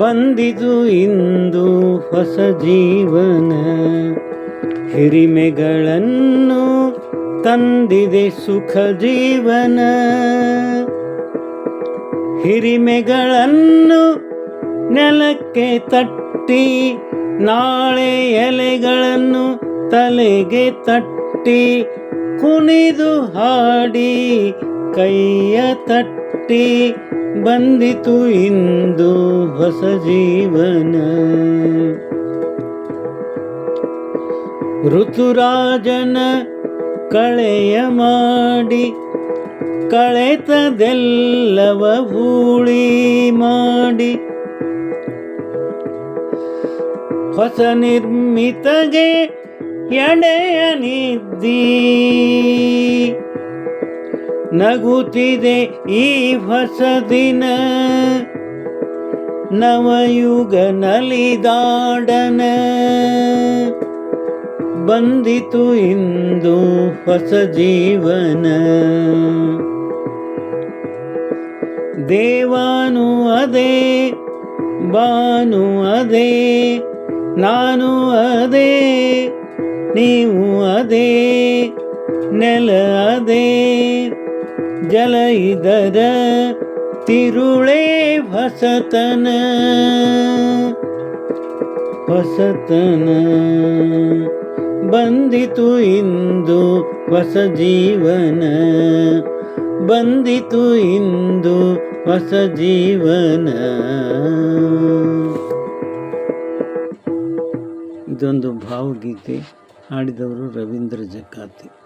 ಬಂದಿತು ಇಂದು ಹೊಸ ಜೀವನ. ಹಿರಿಮೆಗಳನ್ನು ತಂದಿದೆ ಸುಖ ಜೀವನ. ಹಿರಿಮೆಗಳನ್ನು ನೆಲಕ್ಕೆ ತಟ್ಟಿ, ನಾಳೆ ಎಲೆಗಳನ್ನು ತಲೆಗೆ ತಟ್ಟಿ, ಕುಣಿದು ಹಾಡಿ ಕೈಯ ತಟ್ಟಿ ಬಂದಿತು ಇಂದು ಹೊಸ ಜೀವನ. ಋತುರಾಜನ ಕಳೆಯ ಮಾಡಿ ಕಳೆತದೆಲ್ಲವ ಹೂಳಿ ಮಾಡಿ ಹೊಸ ನಿರ್ಮಿತಗೆ ಎಡೆಯ ನಗುತ್ತಿದೆ ಈ ಹೊಸ ದಿನ. ನವಯುಗ ನಲಿದಾಡನ ಬಂದಿತು ಇಂದು ಹೊಸ ಜೀವನ. ದೇವಾನು ಅದೇ, ಬಾನು ಅದೇ, ನಾನು ಅದೇ, ನೀವು ಅದೇ, ನೆಲ ಅದೇ. ಜಲ ಇದರ ತಿರುಳೇ ಹೊಸತನ ಹೊಸತನ ಬಂದಿತು ಇಂದು ಹೊಸ ಜೀವನ. ಬಂದಿತು ಇಂದು ಹೊಸ ಜೀವನ. ಇದೊಂದು ಭಾವಗೀತೆ ಹಾಡಿದವರು ರವೀಂದ್ರ ಜಕಾತಿ